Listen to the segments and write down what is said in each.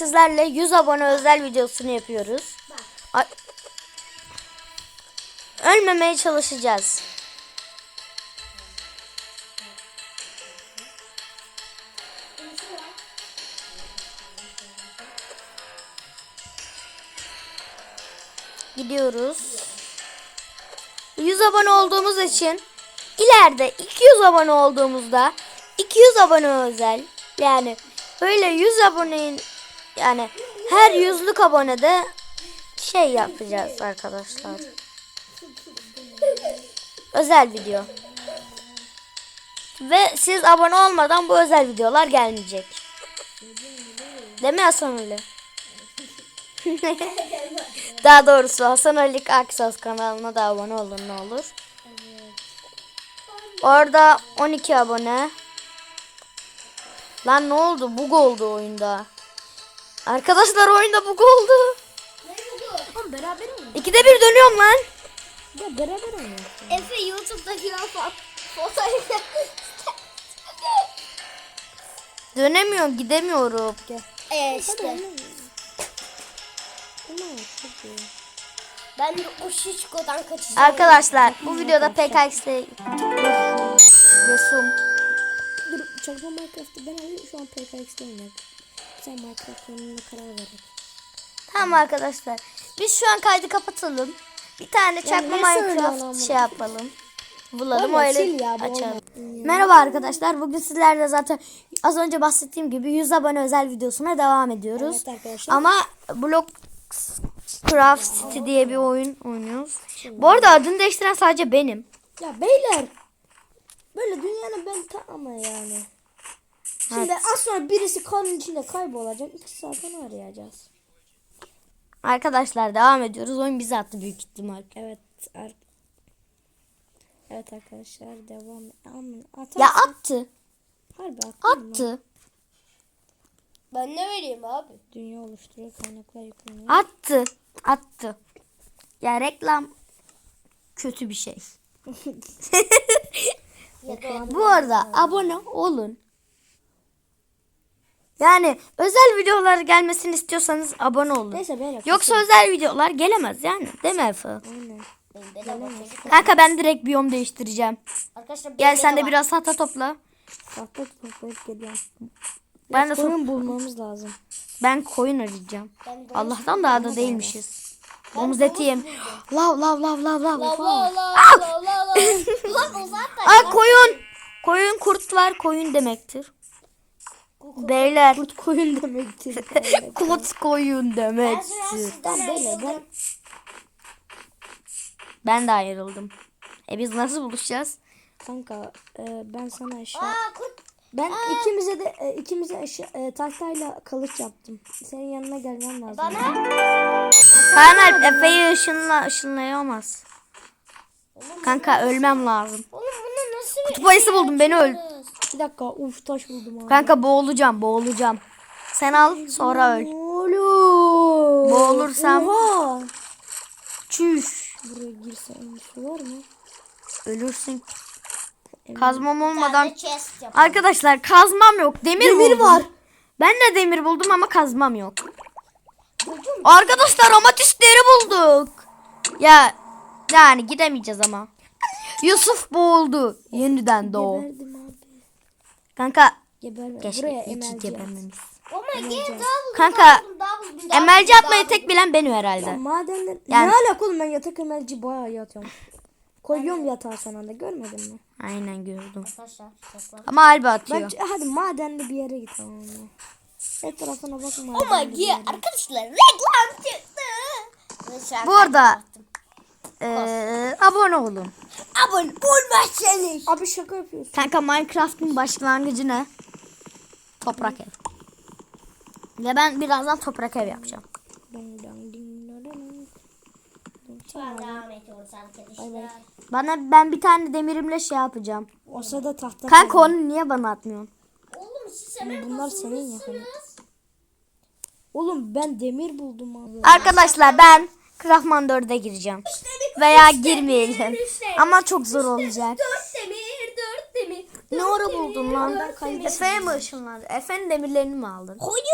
Sizlerle 100 abone özel videosunu yapıyoruz. Ölmemeye çalışacağız. Gidiyoruz. 100 abone olduğumuz için ileride 200 abone olduğumuzda 200 abone özel yani böyle 100 aboneyin yani her yüzlük abonede şey yapacağız arkadaşlar. Özel video. Ve siz abone olmadan bu özel videolar gelmeyecek. Değil mi Hasan Ali? Daha doğrusu Hasan Ali Aksas kanalına da abone olun ne olur. Orada 12 abone. Lan ne oldu? Bug oldu oyunda. Arkadaşlar oyunda bug oldu. Oğlum beraber. İkide bir dönüyorum lan. Ya beraber oynayalım. Efe YouTube'daki fotoğrafı. Dönemiyorum, gidemiyorum. Ee işte. Ben de o şişkodan kaçacağım. Arkadaşlar bu videoda PKX'de Yesum. Dur çakma Minecraft'ı ben alayım şu an PKX'de oynayalım. Sen Minecraft oyununa karar ver. Tamam arkadaşlar. Biz şu an kaydı kapatalım. Bir tane çakma söylüyorsun Minecraft şey yapalım. Bulalım Oğlum, öyle ya, açalım. olmaz. Merhaba arkadaşlar. Bugün sizlerle zaten az önce bahsettiğim gibi 100 abone özel videosuna devam ediyoruz. Evet arkadaşlar. Ama Blockcraft City diye bir oyun oynuyoruz. Bu arada adını değiştiren sadece benim. Ya beyler. Böyle dünyanın ben ta ama yani. Şimdi az sonra birisi kanın içinde kaybolacak. İki saatten arayacağız. Arkadaşlar devam ediyoruz. Oyun bizi attı büyük ihtimal. Evet. ar- Evet arkadaşlar devam. Aman, Ya attı. Harbi attın mı? Attı. Ben ne vereyim abi? Dünya oluşturuyor kaynaklar yükleniyor. Attı. Attı. Ya reklam kötü bir şey. Bu arada abone olun. Yani özel videolar gelmesini istiyorsanız abone olun. Neyse beyler. Yoksa özel videolar gelemez yani. Değil mi Efe? Aynen. Benim bedava çocuk. Kanka ben direkt biyom değiştireceğim. Arkadaşlar Gel sen de bedava. biraz hata topla. Tahta toplayıp geliyorum. Ben de Koyun bulmamız lazım. ben koyun arayacağım. Ben Allah'tan daha da değilmişiz. Domuz eti yem. Lav lav lav lav lav. La la la la la la. Lan o zaten. Ay koyun. Koyun kurt var koyun demektir. Beyler Kurt koyun demektir. kurt koyun demektir. ben Ben de ayrıldım. E biz nasıl buluşacağız? kanka e, ben sana eşya Aa kurt. ben ikimize de e, ikimize eşya e, tahtayla kılıç yaptım. Senin yanına gelmem lazım. Bana. Alp Efe'yi ışınla, ışınlayamaz. Kanka ölmem lazım. Oğlum bunu nasıl Kutup ayısı buldum beni öl. Bir dakika uf taş buldum abi. Kanka boğulacağım boğulacağım. Sen al sonra öl. Oğlum. Boğulursam- Oha. Çüş. Buraya girsem su var mı? Ölürsün. Kazmam olmadan. Arkadaşlar kazmam yok. Demir, Demir buldum. var. Ben de demir buldum ama kazmam yok. Arkadaşlar amatistleri bulduk. Ya yani gidemeyeceğiz ama. Yusuf boğuldu. Yeniden doğu. Geberdim. Kanka Geberme. keşke Buraya ki emelci. Oh daha buldum. Kanka, Emelci atmayı tek bilen benim herhalde. Madenler Yani- ne alaka oğlum ben yatak emelci bayağı yatıyorum. Koyuyorum yatağı son anda görmedin mi? Aynen gördüm. Ama Albi atıyor. Bence hadi madenli bir yere git tamam mı? Etrafına bakma. Oh my god arkadaşlar reklam çıktı. Bu arada eee, abone olun. Abone olmazsanız. Abi şaka yapıyorsun. Kanka Minecraft'ın başlangıcı ne? Toprak ev. Ve ben birazdan toprak ev yapacağım. Bana ben bir tane demirimle şey yapacağım. O sırada tahta. Kanka onu niye bana atmıyorsun? Oğlum siz hemen Bunlar senin ya basılmışsınız. Oğlum ben demir buldum abi. Arkadaşlar ben Craftman 4'e gireceğim. Veya girmeyelim. Ama çok zor olacak. Ne ara buldun lan? Ben kaydı- Efe'ye mi ışınlandı? Efe'nin demirlerini mi aldın? Hayır.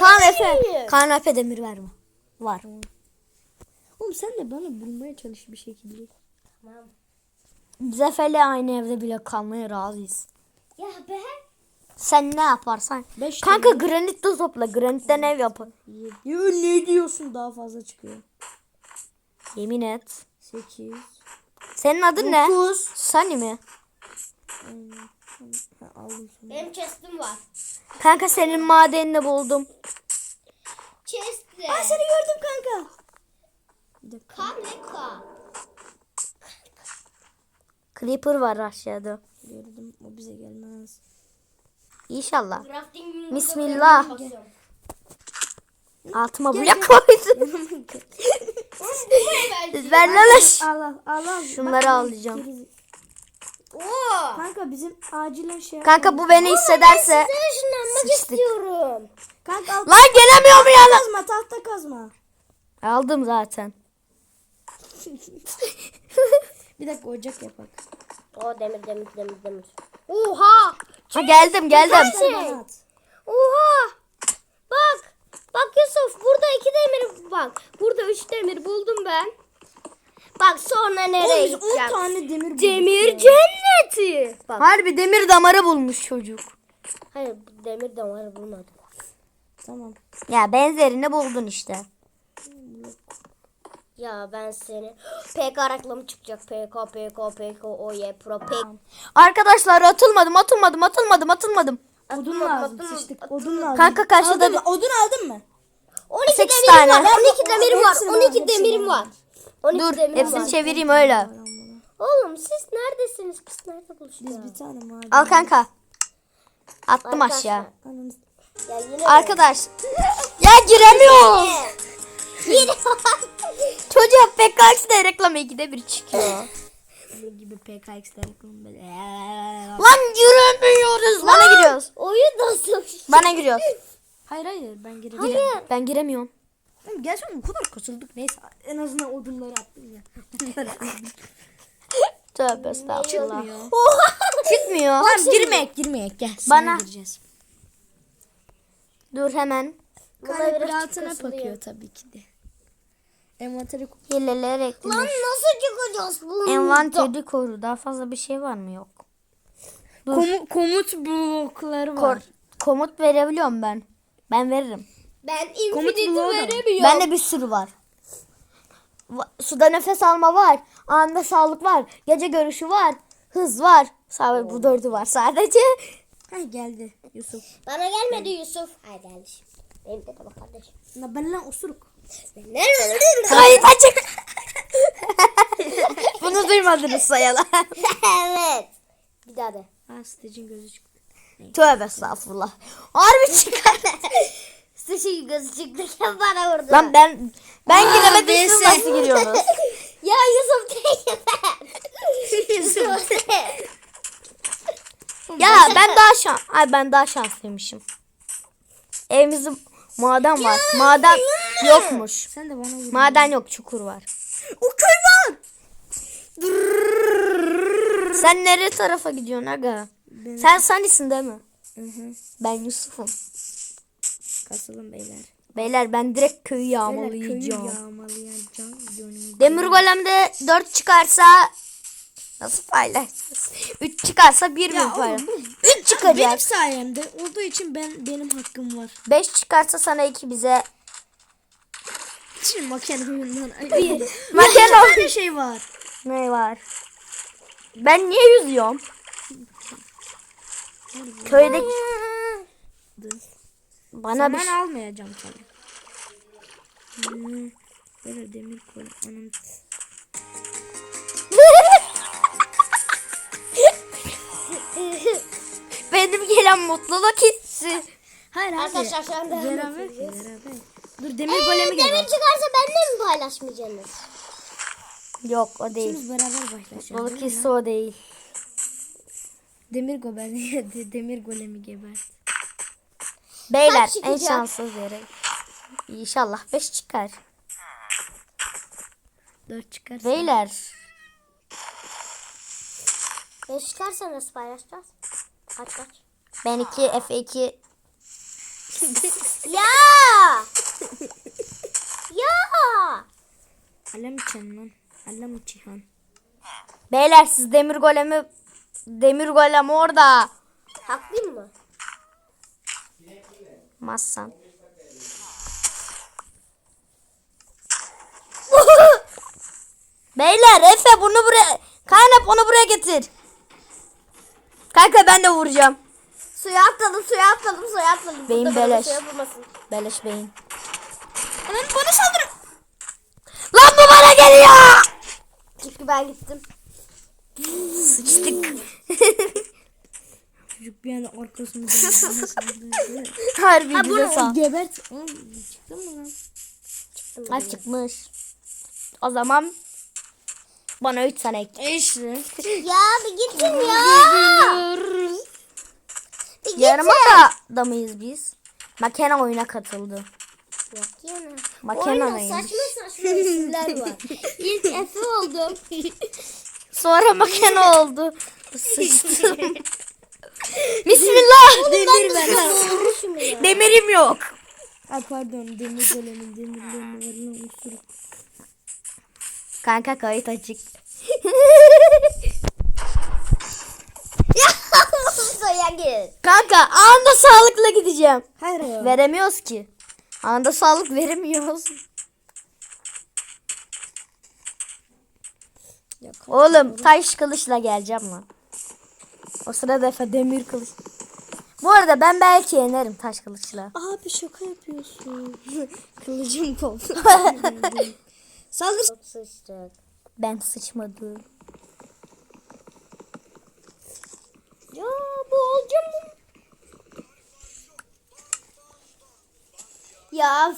Tamam. Efe. Kaan Efe demir verme. Var. Oğlum sen de bana bulmaya çalış bir şekilde. Tamam. Biz Efe'yle aynı evde bile kalmaya razıyız. Ya be. Sen ne yaparsan. Beş Kanka granit de topla. Granitten ev yapın. Yo, ne diyorsun daha fazla çıkıyor. Yemin et. 8 Senin adın ne? 9 Sunny mi? aldım sonra. Benim chest'im var. Kanka senin madenini buldum. Chest'te. Aa seni gördüm kanka. Bir dakika. Kan ne kan? Creeper var aşağıda. Gördüm. O bize gelmez. İnşallah. Crafting Bismillah. basıyorum. Altıma blok koydum. Ver lalaş. al al al al. Şunları Bak, alacağım. geri- Oo. Kanka bizim acilen şey Kanka bu beni hissederse. Ben ışınlanmak Sıçtık. istiyorum. Kanka al. Lan gelemiyorum ya. Kazma tahta kazma. Aldım zaten. Bir dakika ocak yapak. O demir demir demir demir. Oha. Ha geldim geldim. Oha. Bak. Bak Yusuf burada iki demir bak. Burada üç demir buldum ben. Bak sonra nereye Oğlum biz 10 gideceğim? tane demir bulduk Demir ya. cenneti. Bak. Harbi demir damarı bulmuş çocuk. Hayır demir damarı bulmadım. Tamam. Ya benzerini buldun işte. Ya ben seni PK reklamı çıkacak. PK PK PK OY Pro PK. Arkadaşlar atılmadım atılmadım atılmadım atılmadım. Odun lazım. Sıçtık. Odun lazım. Kanka karşıda Aldın mı? Odun aldın mı? 12 Sekiz demirim tane. var. 12 demirim var. Hepsini bana, 12 hepsini demirim var. 12 Dur hepsini çevireyim öyle. Oğlum siz neredesiniz? Biz nerede buluştuk? Biz bir tane maden. Al kanka. Attım aşağı. Ya yine Arkadaş. Ya giremiyorum. Yine Çocuğa PKX de reklam ikide bir çıkıyor. Bu gibi PKX'ler reklamı böyle. Lan giremiyoruz. Bana giriyoruz. Oyun nasıl? Bana giriyoruz. Hayır hayır ben girelim. Hayır. Ben giremiyorum. Oğlum Gerçekten o kadar kasıldık. Neyse en azından odunları attım ya. Tövbe estağfurullah. Çıkmıyor. Çıkmıyor. Tamam girmeyek girmeyek gel. Bana. Bana. gireceğiz. Dur hemen. Kalp biraz kasılıyor. bakıyor tabii ki de. Envanteri Hileler Lan eklemiş. nasıl çıkacağız bunu? Envanteri koru. Daha fazla bir şey var mı? Yok. Komu- komut blokları var. Kor komut verebiliyorum ben. Ben veririm. Ben Komut infinity bloğu da. veremiyorum. Bende bir sürü var. Va- Suda nefes alma var. Anında sağlık var. Gece görüşü var. Hız var. Sadece bu dördü var sadece. Ha geldi Yusuf. Bana gelmedi Yusuf. Ay geldi şimdi. Benim de bak kardeşim. La ben lan osuruk. Kayıt açık. Bunu duymadınız sayalım. evet. Bir daha de. Ha stecin gözü çıktı. Tövbe estağfurullah. Harbi çıkar. Sıçı gözü çıktı bana vurdu. Lan ben ben giremedim siz nasıl giriyorsunuz? Ya Yusuf değil ben. Yusuf ya ben daha şans Ay ben daha şanslıymışım. Evimizde maden var. Maden yokmuş. Sen de bana vur. Maden yok, çukur var. O köy var. Sen nereye tarafa gidiyorsun aga? Sen Sunny'sin değil mi? Hı hı. Ben Yusuf'um. Kasılın beyler. Beyler ben direkt köyü Beyler köyü yağmalayacağım. Demir golemde 4 çıkarsa nasıl paylaşacağız? 3 çıkarsa 1 Ya mi paylaş? oğlum 3 Benim çıkacak. sayemde olduğu için ben benim hakkım var. 5 çıkarsa sana 2 bize. Şimdi makine oyundan. Bir. Makine Bir şey var. ne var? Ben niye yüzüyorum? Köyde bana bir ben şey- almayacağım tabii. Hmm, Böyle demir koy. Anam. benim gelen mutluluk hissi. Hayır. Arkadaşlar şu anda Beraber ki beraber. Dur demir golemi gel. Demir çıkarsa benimle mi paylaşmayacaksınız? Yok o değil. Biz beraber başlayacağız. Mutluluk hissi o değil. Demir golemi demir golemi geber. Beyler en şanssız yere. İnşallah 5 çıkar. Dört çıkarsa. Beyler Beş çıkarsa nasıl paylaşacağız? Kaç kaç. Ben 2 Efe 2. Ya! ya! Alem içen lan. Alem içihan. Beyler siz demir golemi demir golem orada. Haklıyım mı? Massan. Beyler Efe bunu buraya kaynap onu buraya getir. Kanka ben de vuracağım. Suya atladım, suya atladım, suya atladım. Beyin Burada beleş. Vurmasın. Beleş beyin. Hemen bana saldır. Lan bu bana geliyor. Çünkü ben gittim. Sıçtık. Çocuk bir anda arkasını dönüyor. Harbi Ha, bize bunu- sağ. Gebert. Oğlum, Çıktı mı lan? Ha çıkmış. O zaman bana 3 tane ek. İşte. Ya bir gittin ya. Bir gittin. Yarımada da mıyız biz? Makena oyuna katıldı. Makena Oyunda neymiş? saçma saçma isimler var. İlk Efe oldum. Sonra makena oldu. Sıçtım. Bismillah. Demir ver. Demirim yok. Ay pardon demir golemin demirlerini ver lan usuruk. Kanka kayıt açık. Suya git. Kanka anda sağlıkla gideceğim. Hayır ya. Veremiyoruz ki. Anda sağlık veremiyoruz. Ya Oğlum taş kılıçla geleceğim lan. O sırada Efe demir kılıç. Bu arada ben belki yenerim taş kılıçla. Abi şaka yapıyorsun. Kılıcım koptu. Saldır. Çok sıçtık. Ben sıçmadım. Ya bu olacak mı? Ya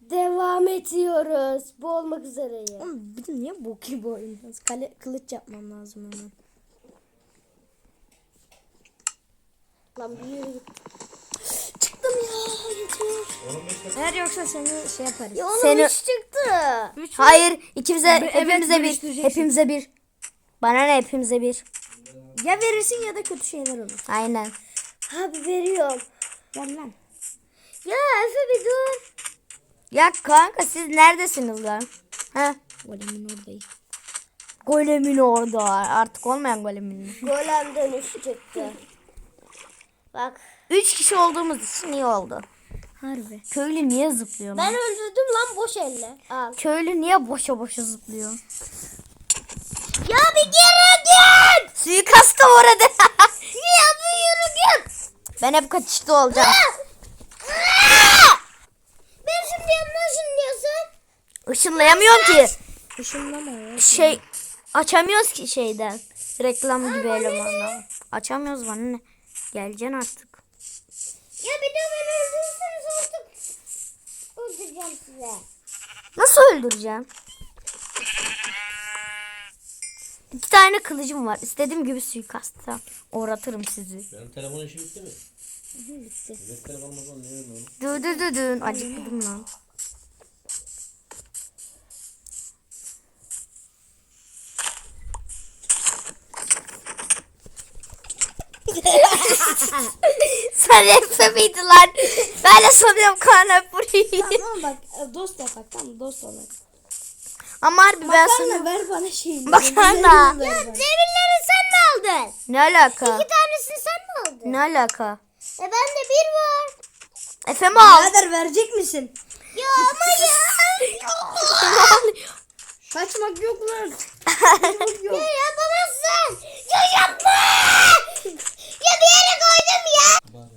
Devam ediyoruz. Bu olmak üzere ya. Oğlum bir de niye bok gibi oynuyoruz? Kale, kılıç yapmam lazım hemen. Lan bir git. Çıktım ya. Yeter. Eğer yoksa seni şey yaparız. Ya onun Seni- üç çıktı. Hayır ikimize Evet, hepimize bir. bölüştüreceksin. Hepimize bir. Bana ne hepimize bir. Ya verirsin ya da kötü şeyler olur. Aynen. Abi veriyorum. Ver lan. Ya Efe bir dur. Ya kanka siz neredesiniz lan? Ha? Golemin oradayım. Golemin orada. Artık olmayan golemin. Golem dönüş çıktı. Bak. Üç kişi olduğumuz için iyi oldu. Harbi. Köylü niye zıplıyor Ben öldürdüm lan boş elle. Al. Köylü niye boşa boşa zıplıyor? Ya bir geri git. Suikasta uğradı. Ya bir yürü git. ben hep kaçışta olacağım. Ben şimdi yanına ışınlıyorsun. Işınlayamıyorum ki. Işınlama ya. Şey açamıyoruz ki şeyden. Reklam gibi elemanla. Açamıyoruz bana ne? Geleceksin artık. Ya bir de beni öldürürseniz artık öldüreceğim size. Nasıl öldüreceğim? İki tane kılıcım var. İstediğim gibi suikasta uğratırım sizi. Benim telefon işi bitti mi? Bitti. Evet telefonum o zaman niye öyle Dü dü dü dün. Acıktım lan. Sen rap miydi lan? Ben de sanıyorum Kaan hep burayı. Tamam bak e, dost yapak tamam dost olarak. Ama harbi ben Makarna ver bana şeyini. Makarna. Ya demirleri sen mi aldın? Ne alaka? İki tanesini sen mi aldın? Ne alaka? E bende bir var. Efe mi al? Birader verecek misin? Ya ama ya. Kaçmak yok lan. Kaçmak yok. Ya yapamazsın. Ya yapma. Başka bir yere koydum ya.